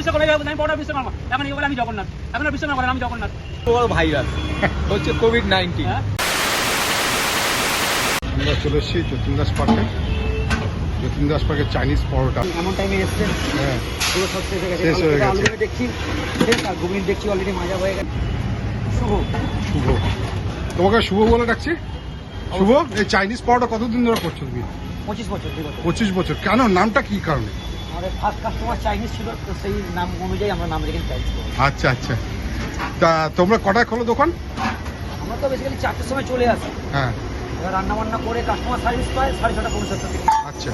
আমি এখন এই বলে আমি জগন্নাথ। এখন আমি জগন্নাথ। বড় ভাইরাস হচ্ছে কোভিড নাইন্টিন হ্যাঁ। আমরা চলে এসেছি যতীন দাস পার্কে। যতীন দাস পার্কের চাইনিজ পরোটা। এমন টাইমে হ্যাঁ। পুরো সব শেষ হয়ে গেছে। শেষ হয়ে গেছে। আলুগুলো দেখছি। আর ঘুগনি দেখছি অলরেডি মাজা হয়ে গেছে। শুভ। শুভ। তোমাকে শুভ বলে ডাকছি? শুভ? এই চাইনিজ পরোটা কতদিন ধরে করছ তুমি? পঁচিশ বছর পঁচিশ বছর। কেন? নামটা কি কারণে? আমাদের ফার্স্ট কাস্টমার চাইনিজ ছিল তো সেই নাম অনুযায়ী আমরা নাম রেখে চাইছি আচ্ছা আচ্ছা। তা তোমরা কটায় খোলো দোকান? আমরা তো বেসিক্যালি চারটের সময় চলে আসি। হ্যাঁ। এবার রান্না বান্না করে কাস্টমার সার্ভিস পায় সাড়ে ছটা পৌঁছাতে থেকে আচ্ছা।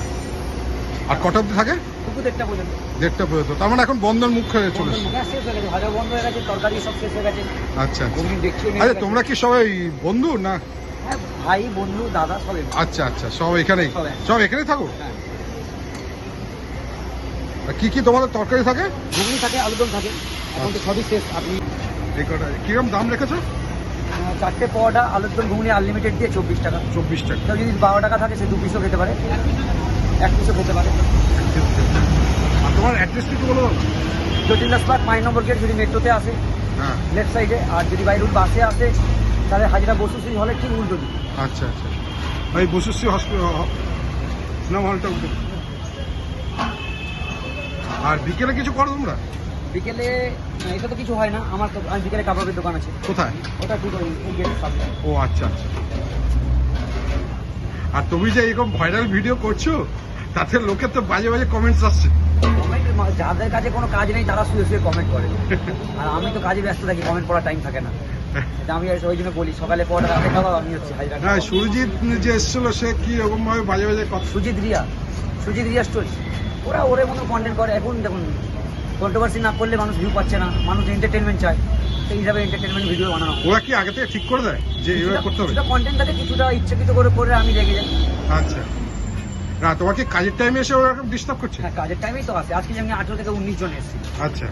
আর কটা অব্দি থাকে? দুপুর দেড়টা পর্যন্ত। দেড়টা পর্যন্ত। তার মানে এখন বন্ধন মুখ হয়ে চলে মুখে শেষ হয়ে গেছে। ভাজা বন্ধ হয়ে গেছে তরকারি সব শেষ হয়ে গেছে। আচ্ছা আচ্ছা। দেখছি আচ্ছা তোমরা কি সবাই বন্ধু না? হ্যাঁ ভাই বন্ধু দাদা সবাই আচ্ছা আচ্ছা সব এখানেই। সব এখানেই থাকো? হ্যাঁ। কি কি তোমাদের তরকারি থাকে? ঘুগনি থাকে আলুদম থাকে। এখন তো সবই শেষ আপনি কীরকম দাম রেখেছো? চারটে পরোটা আলুর দম ঘুগনি আনলিমিটেড দিয়ে চব্বিশ টাকা। চব্বিশ টাকা। কেউ যদি বারো টাকা থাকে সে দু পিসও খেতে পারে। এক পিসও খেতে পারে। আর তোমার অ্যাড্রেসটা একটু বলো Jatin Das park my number gate যদি মেট্রোতে আসে হ্যাঁ। লেফট সাইডে আর যদি বাই রুট বাসে আসে তাহলে হাজিরা বসুশ্রী হলের ঠিক উল্টো দিকে। আচ্ছা আচ্ছা। ওই বসুশ্রী হসপিটাল সিনেমা হলটা উঠে আর বিকেলে কিছু করো তোমরা? বিকেলে এটা তো কিছু হয় না। আমার তো আমি বিকেলে কাবাবের দোকান আছে। কোথায়? ওটা সামনে ও আচ্ছা আচ্ছা। আর তুমি যে এরকম ভাইরাল ভিডিও করছ তাতে লোকের তো বাজে বাজে কমেন্টস আসছে। যাদের কাছে কোনো কাজ নেই তারা শুয়ে শুয়ে কমেন্ট করে। আর আমি তো কাজে ব্যস্ত থাকি কমেন্ট করার টাইম থাকে না। আমি ওই জন্য বলি সকালে পড়া রাতে খাওয়া আমি হচ্ছে হ্যাঁ সুরজিৎ যে এসেছিল সে কি ভাবে বাজে বাজে কথা সুজিত রিয়া। সুজিত রিয়া স্টোরি ওরা ওরে মতো কন্টেন্ট করে। এখন দেখুন কন্ট্রোভার্সি না করলে মানুষ ভিউ পাচ্ছে না মানুষ এন্টারটেনমেন্ট চায়। সেই হিসাবে এন্টারটেনমেন্ট ভিডিও বানানো। ওরা কি আগে থেকে ঠিক করে দেয় যে এইভাবে করতে হবে? কন্টেন্ট থাকে কিছুটা ইচ্ছাকৃত করে করে আমি রেগে যাই। আচ্ছা। না তোমার কি কাজের টাইমে এসে ওরকম ডিস্টার্ব করছে? হ্যাঁ কাজের টাইমেই তো আসে আজকে যেমনি আঠেরো থেকে উনিশ জন এসেছি। আচ্ছা।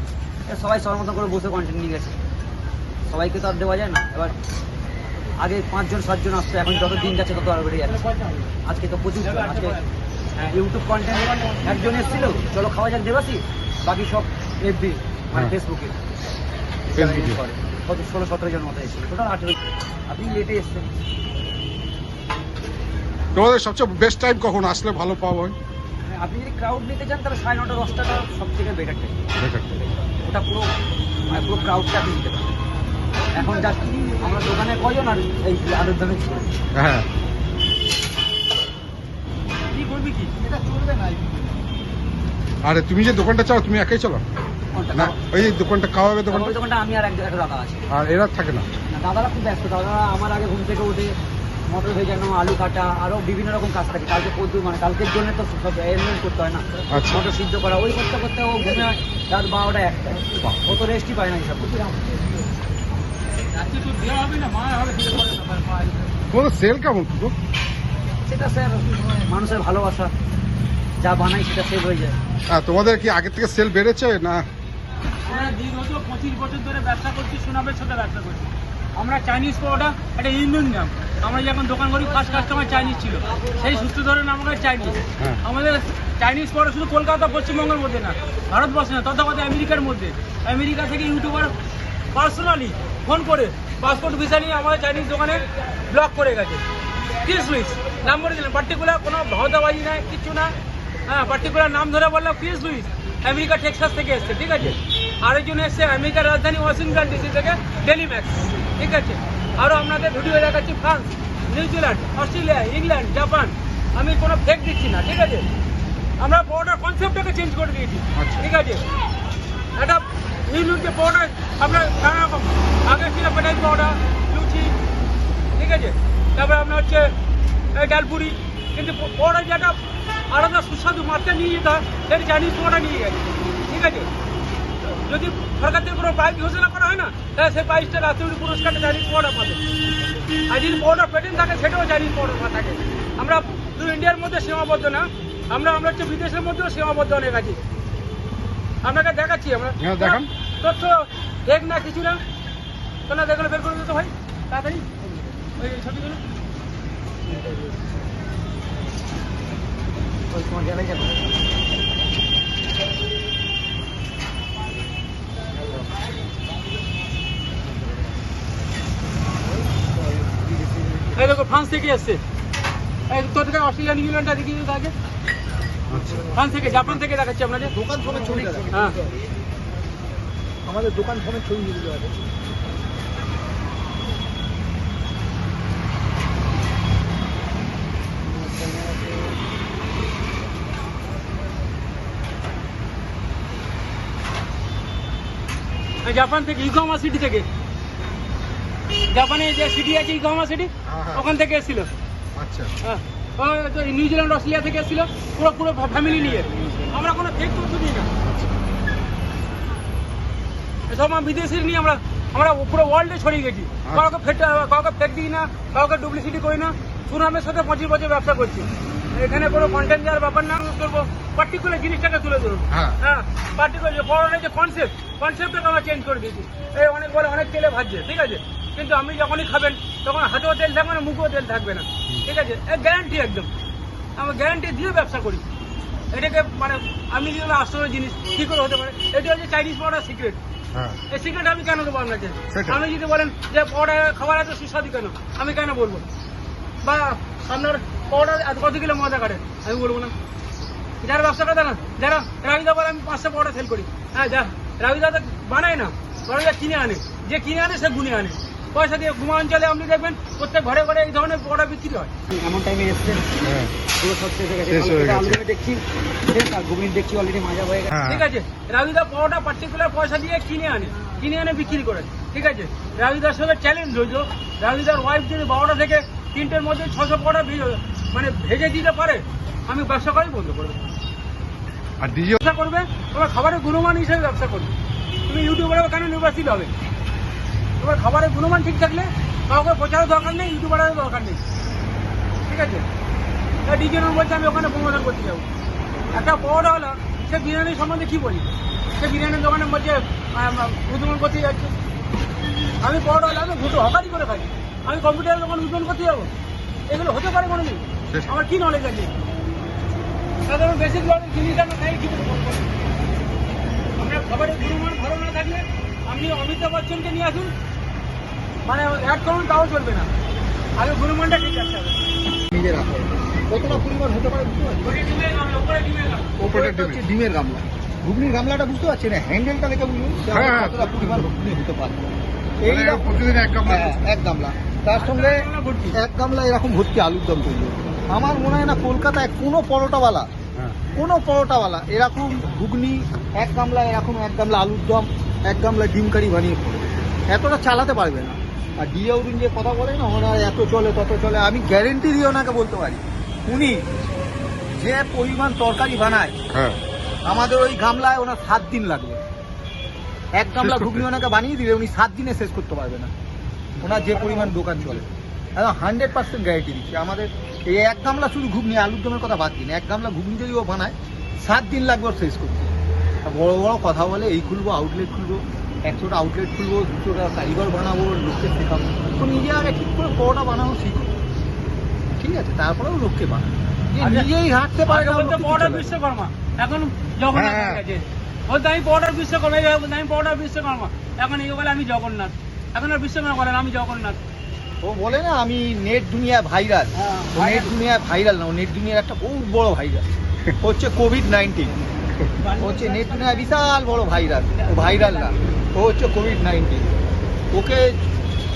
সবাই সবার মতো করে বসে কন্টেন্ট নিয়ে গেছে। সবাইকে তো আর দেওয়া যায় না। এবার আগে পাঁচজন সাতজন আসতো। এখন যত দিন যাচ্ছে তত আরও বেড়ে যাচ্ছে। আজকে তো প্রচুর আজকে ইউটিউব কন্টেন্ট একজন এসেছিল। চলো খাওয়া যাক দেবাসি বাকি সব এফবি মানে হ্যাঁ। ফেসবুকে। কত? ষোলো সতেরো জন মতো এসেছিল। টোটাল আঠেরো আপনি লেটে এসছেন। তোমাদের সবচেয়ে বেস্ট টাইম কখন? আসলে ভালো পাবো মানে আপনি যদি ক্রাউড নিতে চান তাহলে সাড়ে নটা দশটাটা সব থেকে বেটার টাইম ওটা পুরো মানে পুরো ক্রাউডটা আপনি নিতে পারেন এখন যাচ্ছি আমরা দোকানে কজন আর এই আলুর দামে হ্যাঁ। কি করবি কি? এটা চলবে না আরে তুমি যে দোকানটা চাও তুমি একাই চলো না ওই যে দোকানটা খাওয়াবে দোকানটা? ওই দোকানটা আমি আর এক একটা দাদা আছে। আর এরা থাকে না। না, দাদারা খুব ব্যস্ত। দাদারা আমার আগে ঘুম থেকে উঠে মটর ভেজানো আলু কাটা আরও বিভিন্ন রকম কাজ থাকে। কালকে পদ্ম মানে কালকের জন্য তো সব অ্যারেঞ্জমেন্ট করতে হয় না। আচ্ছা। মটর সিদ্ধ করা ওই করতে করতে ও ঘুমে রাত বারোটা একটা। ও তো রেস্টই পায় না হিসাব করতে। আজকে তো দেওয়া হবে না মা হবে দিতে পারে না মা সেল কেমন সেটা স্যার মানুষের ভালোবাসা যা বানাই সেটা সেভ হয়ে যায়। হ্যাঁ তোমাদের কি আগের থেকে সেল বেড়েছে না? আমরা দীর্ঘত পঁচিশ বছর ধরে ব্যবসা করছি সুনামের সাথে ব্যবসা করছি। আমরা চাইনিজ একটা ইউনিয়ন নাম। আমরা যখন দোকান করি ফার্স্ট কাস্টমার চাইনিজ ছিল। সেই সূত্র ধরে নাম আমরা চাইনিজ হ্যাঁ। আমাদের চাইনিজ শুধু কলকাতা পশ্চিমবঙ্গের মধ্যে না ভারতবর্ষে না তথাগত আমেরিকার মধ্যে। আমেরিকা থেকে ইউটিউবার পার্সোনালি ফোন করে পাসপোর্ট ভিসা নিয়ে আমাদের চাইনিজ দোকানে ব্লক করে গেছে। নাম করে দিলেন। পার্টিকুলার কোনো ভাওতাবাজি নাই কিছু না হ্যাঁ পার্টিকুলার নাম ধরে বললাম কি সুইচ আমেরিকা টেক্সাস থেকে এসছে ঠিক আছে? আরেকজন এসছে আমেরিকার রাজধানী ওয়াশিংটন ডিসি থেকে ডেলি ম্যাক্স ঠিক আছে? আরও আপনাদের ভিডিও দেখাচ্ছি France New Zealand Australia England Japan আমি কোনো ফেক দিচ্ছি না ঠিক আছে? আমরা বর্ডার কনসেপ্টটাকে চেঞ্জ করে দিয়েছি আচ্ছা। ঠিক আছে? একটা ইউনিটকে পাউডার আপনার নানা রকম আগে ছিল পেটাই পাউডার লুচি ঠিক আছে? তারপরে আপনার হচ্ছে ডালপুরি কিন্তু পাউডার যেটা আলাদা সুস্বাদু মাত্রা নিয়ে যেতে হয় সেটা চাইনিজ পাউডার নিয়ে গেছে। ঠিক আছে? যদি সরকার থেকে কোনো প্রাইজ ঘোষণা করা হয় না তাহলে সেই প্রাইজটা রাষ্ট্রপতি পুরস্কারটা চাইনিজ পাউডার পাবে। আর যদি পাউডার পেটেন্ট থাকে সেটাও চাইনিজ পাউডার থাকে আমরা শুধু ইন্ডিয়ার মধ্যে সীমাবদ্ধ না আমরা আমরা হচ্ছে বিদেশের মধ্যেও সীমাবদ্ধ অনেক আছি। আপনাকে দেখাচ্ছি আমরা। হ্যাঁ, দেখান। তথ্য দেখ না কিছু না। কেন দেখলে বের করে দিতে ভাই তাড়াতাড়ি। ওই ছবিগুলো তোমার জানাই যাবে এই দেখো ফ্রান্স থেকে আসছে তোর থেকে অস্ট্রেলিয়া নিউজিল্যান্ড আছে কিন্তু আগে। আচ্ছা। ফ্রান্স থেকে জাপান থেকে দেখাচ্ছি আপনাদের। দোকান ফোনে ছবি হ্যাঁ। আমাদের দোকান ফোনে ছবি নিয়ে আছে জাপান থেকে ইকোমা সিটি থেকে। জাপানে যে সিটি আছে ইকোমা সিটি হ্যাঁ, হ্যাঁ। ওখান থেকে এসেছিল। আচ্ছা। হ্যাঁ। তো নিউজিল্যান্ড অস্ট্রেলিয়া থেকে এসেছিল পুরো পুরো ফ্যামিলি নিয়ে। আমরা কোনো ফেক তথ্য দিই না। এসব আমার বিদেশির নিয়ে আমরা আমরা পুরো ওয়ার্ল্ডে ছড়িয়ে গেছি। কাউকে ফেক কাউকে ফেক দিই না কাউকে ডুপ্লিসিটি করি না। সুনামের সাথে পঁচিশ বছর ব্যবসা করছি। এখানে কোনো কন্টেন্ট দেওয়ার ব্যাপার না। করব পার্টিকুলার জিনিসটাকে তুলে ধরুন। হ্যাঁ। হ্যাঁ পার্টিকুলার যে পড়ানোর যে কনসেপ্ট কনসেপ্টটাকে আমরা চেঞ্জ করে দিয়েছি। এই অনেক বলে অনেক তেলে ভাজছে ঠিক আছে? কিন্তু আপনি যখনই খাবেন তখন হাতেও তেল থাকবে না মুখেও তেল থাকবে না ঠিক আছে? এই গ্যারান্টি একদম। আমরা গ্যারান্টি দিয়ে ব্যবসা করি। এটাকে মানে আমি যদি আশ্চর্য জিনিস কী করে হতে পারে। এটা হচ্ছে চাইনিজ পাউডার সিক্রেট হ্যাঁ। এই সিক্রেট আমি কেন দেবো আপনাকে? আপনি যদি বলেন যে পাউডার খাবার এত সুস্বাদু কেন? আমি কেন বলব? বা আপনার পাউডার কত কিলো মজা কাটে? আমি বলব না। যারা ব্যবসা করে না যারা রাবিদা বলে আমি পাঁচশো পাউডার সেল করি। হ্যাঁ যা রাবিদা তো বানায় না রাবিদা কিনে আনে। যে কিনে আনে সে গুনে আনে। পয়সা দিয়ে ঘুমা অঞ্চলে আপনি দেখবেন প্রত্যেক ঘরে ঘরে এই ধরনের পাউডার বিক্রি হয়। এমন টাইমে এসছেন হ্যাঁ। পুরো সব শেষ হয়ে গেছে। শেষ গেছে। আলুগুলো দেখছি আর ঘুগনি দেখছি অলরেডি মাজা গেছে। ঠিক আছে রাবিদা পাউডার পার্টিকুলার পয়সা দিয়ে কিনে আনে কিনে আনে বিক্রি করে। ঠিক আছে? রাবিদার সঙ্গে চ্যালেঞ্জ হইতো রাবিদার ওয়াইফ যদি বারোটা থেকে তিনটের মধ্যে ছশো পাউডার মানে ভেজে দিতে পারে আমি ব্যবসা করাই বন্ধ করে দেবো। আর ডিজি ব্যবসা করবে তোমার খাবারের গুণমান হিসেবে ব্যবসা করবে। তুমি ইউটিউবারে কেন নির্বাচিত হবে? তোমার খাবারের গুণমান ঠিক থাকলে কাউকে প্রচারের দরকার নেই ইউটিউবারের দরকার নেই। ঠিক আছে? ডিজেন বলছে আমি ওখানে প্রমোশন করতে যাব। একটা বড় হলো সে বিরিয়ানি সম্বন্ধে কি বলি সে বিরিয়ানির দোকানে বলছে উদ্বোধন করতে যাচ্ছে। আমি বড় হলে আমি ঘুটো হকারি করে খাই। আমি কম্পিউটারের দোকান উদ্বোধন করতে যাব। এগুলো হতে পারে কোনোদিন শেষ। আমার কি নলেজ আছে? সাধারণ বেসিক নলেজ জিনিস আমরা খাই কি বলব? খাবারের গুণমান ভালো না থাকলে আপনি অমিতাভ বচ্চনকে নিয়ে আসুন। মানে অ্যাড করুন তাও চলবে না। আগে গুণমানটা ঠিক রাখতে হবে। নিজে কতটা পরিমাণ হতে পারে বুঝতে পারছি ওই ডিমের গামলা, উপরে ডিমের ওপরে হচ্ছে ডিমের। গামলা। ঘুগনির গামলাটা বুঝতে পারছি না হ্যান্ডেলটা দেখে বুঝুন হ্যাঁ, হ্যাঁ। কতটা পরিমাণ ঘুগনি হতে পারে। মানে এইরকম প্রতিদিন এক কাপ হ্যাঁ, এক গামলা। তার সঙ্গে গামলা এক গামলা এরকম ভর্তি আলুর দম তৈরি। আমার মনে হয় না কলকাতায় কোনো পরোটাওয়ালা হ্যাঁ। কোনো পরোটাওয়ালা এরকম ঘুগনি এক গামলা এরকম এক গামলা আলুর দম এক গামলা ডিম কারি বানিয়ে। এতটা চালাতে পারবে না। আর ডিয়াউরিন যে কথা বলে না ওনার এত চলে তত চলে আমি গ্যারেন্টি দিয়ে ওনাকে বলতে পারি। উনি যে পরিমাণ তরকারি বানায় হ্যাঁ। আমাদের ওই গামলায় ওনার সাত দিন লাগবে। এক গামলা ঘুগনি ওনাকে বানিয়ে দিলে উনি সাত দিনে শেষ করতে পারবে না। ওনার যে পরিমাণ দোকান চলে। একদম হান্ড্রেড পার্সেন্ট গ্যারেন্টি দিচ্ছি। আমাদের এই এক গামলা শুধু ঘুগনি আলুর দমের কথা বাদ দিন এক গামলা ঘুগনি যদি ও বানায় সাত দিন লাগবে ওর শেষ করতে। বড় বড় কথা বলে এই খুলবো আউটলেট খুলবো একশোটা আউটলেট খুলবো দুশোটা কারিগর বানাবো লোককে শেখাবো। তো নিজে আগে ঠিক করে বড়টা বানানো শিখো। ঠিক আছে তারপরেও লোককে যে আগে- নিজেই হাঁটতে পারে? বিশ্বকর্মা। এখন জগন্নাথ হ্যাঁ। গেছে বলতো আমি পাউডার বিশ্বকর্মা এই বলতো আমি পাউডার বিশ্বকর্মা। এখন এই বলে আমি জগন্নাথ। এখন আর বিশ্বকর্মা বলেন আমি জগন্নাথ। ও বলে না আমি নেট ভাইরাল। হ্যাঁ, নেট দুনিয়ায় ভাইরাল না ও নেট দুনিয়ার একটা বহুত বড় ভাইরাল। হচ্ছে কোভিড নাইন্টিন। হচ্ছে নেট দুনিয়ায় বিশাল বড় ভাইরাল। ও ভাইরাল না। ও হচ্ছে কোভিড নাইন্টিন। ওকে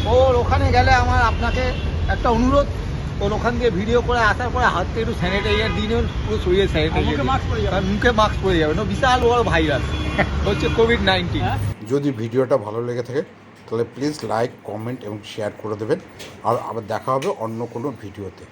ওর ওখানে গেলে আমার আপনাকে একটা অনুরোধ। ওর ওখান দিয়ে ভিডিও করে আসার পরে হাতে একটু স্যানিটাইজার দিয়ে নেবেন পুরো শরীরে স্যানিটাইজার। তার মুখে মাস্ক পরে যাবে না বিশাল বড় ভাইরাস হচ্ছে কোভিড নাইন্টিন হ্যাঁ? যদি ভিডিওটা ভালো লেগে থাকে তাহলে প্লিজ লাইক কমেন্ট এবং শেয়ার করে দেবেন। আর আবার দেখা হবে অন্য কোনো ভিডিওতে।